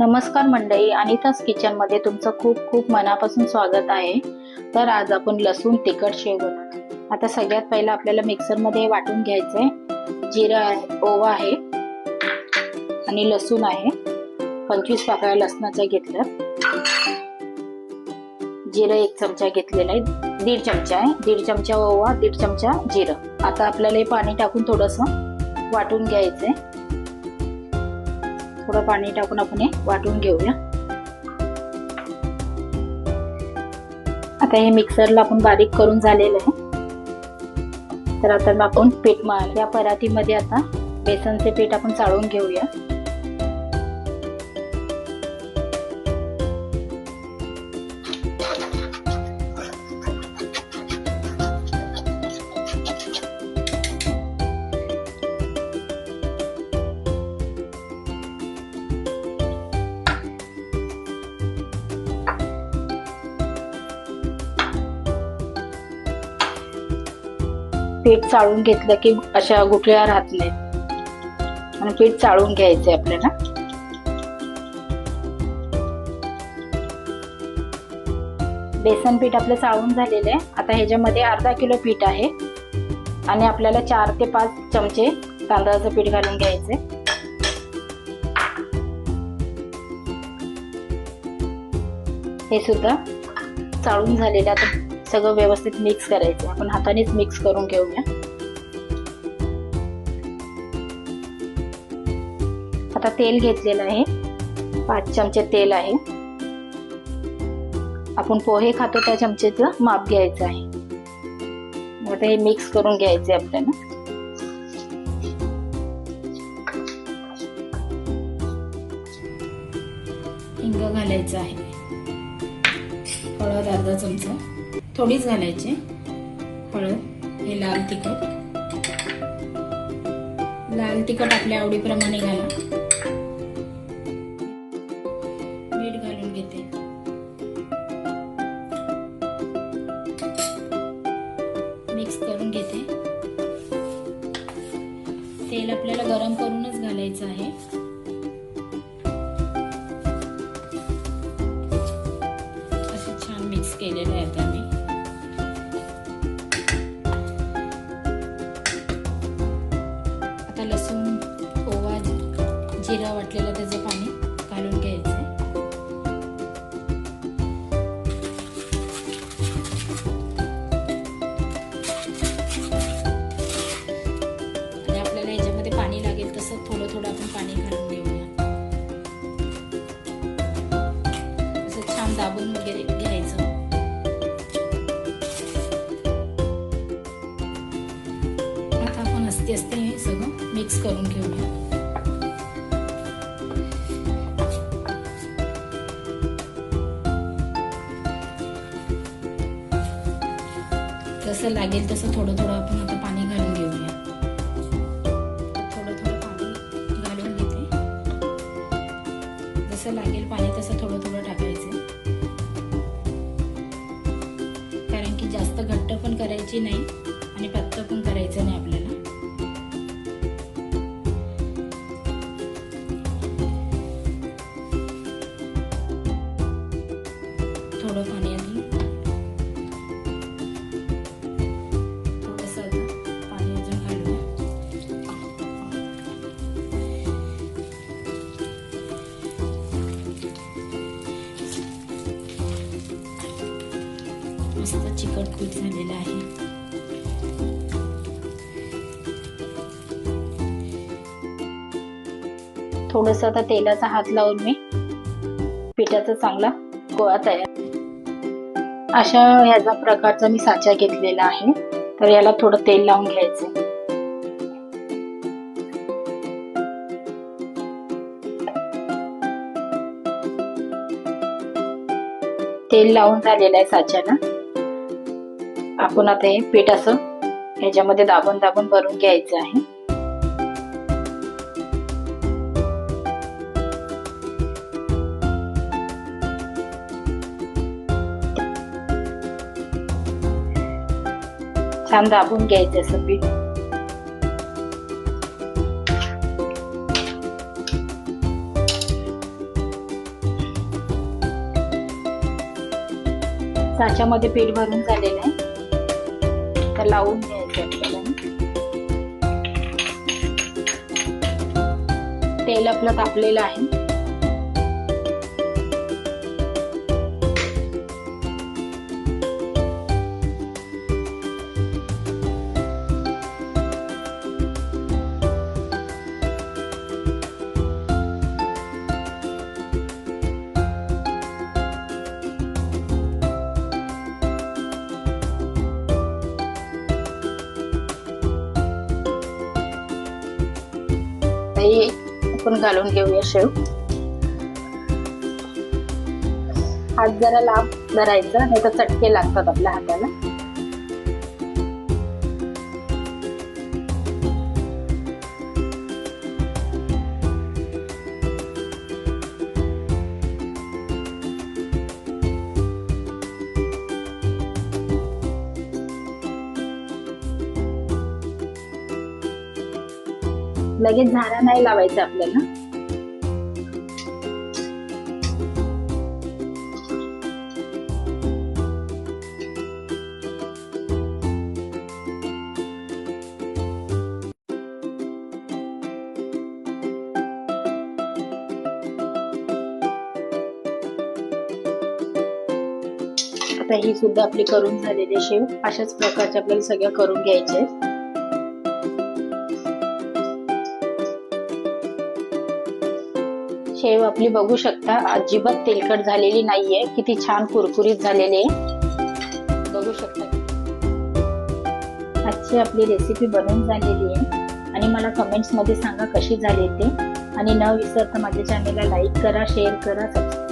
नमस्कार मंडळी अनितास किचनमध्ये तुमचं खूप खूप मनापासून स्वागत आहे. तर आज आपण लसूण तिखट शेव आता सगळ्यात पहिलं आपल्याला मिक्सरमध्ये वाटून घ्यायचं आहे जिरं आहे ओवा आहे आणि लसूण आहे. पंचवीस पाकळ्या लसणाच्या घेतलं. जिरं एक चमचा घेतलेला आहे. दीड चमचा आहे. दीड चमचा ओवा दीड चमचा जिरं. आता आपल्याला हे पाणी टाकून थोडंसं वाटून घ्यायचं आहे थोडं पाणी टाकून आपण हे वाटून घेऊया. आता हे मिक्सरला आपण बारीक करून झालेलं आहे. तर आता आपण पीठ मळ या परातीमध्ये आता बेसनचे पीठ आपण चाळून घेऊया. पीठ चाळून घेतलं की अशा गुठळ्या राहत नाहीत. आणि पीठ चाळून घ्यायचंय आपल्याला. बेसन पीठ आपलं चाळून झालेलं आहे. आता ह्याच्यामध्ये अर्धा किलो पीठ आहे. आणि आपल्याला चार ते पाच चमचे तांदळाचं पीठ घालून घ्यायचंय. हे सुद्धा चाळून झालेलं आता सगळं व्यवस्थित मिक्स करायचं. आपण हातानेच मिक्स करून घेऊया. आता तेल घेतलेलं आहे. पाच चमचे तेल आहे. आपण पोहे खातो त्या चमचेचं माप घ्यायचं आहे. आता हे मिक्स करून घ्यायचे आपल्याला. हिंग घालायचं आहे. हळद अर्धा चमचा. थोडीच घालायची. हळद हे लाल तिखट. लाल तिखट आपल्या आवडीप्रमाणे घाला. मीठ घालून घेते. मिक्स करून घेते. तेल आपल्याला गरम करूनच घालायचं आहे. असं छान मिक्स केलेलं आहे आता. जिरा वाटलेलं त्याचं पाणी घालून घ्यायचं. आणि आपल्याला याच्यामध्ये पाणी लागेल तसं थोडं थोडं आपण पाणी घालून घेऊया. असं छान दाबून वगैरे घ्यायचं. आता आपण असते असते हे सगळं मिक्स करून घेऊया. जसं लागेल तसं थोडं थोडं आपण आता पाणी घालून घेऊया. थोडं थोडं पाणी घालून घेते. जसं लागेल पाणी तसं थोडं थोडं टाकायचं. कारण की जास्त घट्ट पण करायची नाही आणि पातळ पण करायचं नाही आपल्याला. चिकट पीठ झालेलं आहे. थोडस आता तेलाचा हात लावून मी पिठाचा चांगला गोळा तयार अशा ह्याचा प्रकारचा मी साचा घेतलेला आहे. तर याला थोडं तेल लावून घ्यायचं. तेल लावून झालेलं आहे साच्याला. आपण आता हे पीठ असं ह्याच्यामध्ये दाबून दाबून भरून घ्यायचं आहे. छान दाबून घ्यायचं असं पीठ. साच्यामध्ये पीठ भरून झालेलं आहे लावून घ्यायचं आपल्याला. तेल आपलं तापलेलं आहे. ही आपण घालून घेऊया शेव. हात जरा लांब धरायचा नाही तर चटके लागतात आपल्या हाताला. लगेच झारा नाही लावायचा आपल्याला आता ही सुद्धा आपली करून झालेली शेव अशाच प्रकारचे आपल्याला सगळ्या करून घ्यायचे आहेत. शेव आपली बघू शकता. अजिबात तेलकट झालेली नाहीये. किती छान कुरकुरीत झालेली आहे. बघू शकता. आजची आपली रेसिपी बनवून झालेली आहे. आणि मला कमेंट्समध्ये सांगा कशी झाली ते. आणि न विसरता माझ्या चॅनलला लाईक करा शेअर करा सबस्क्राईब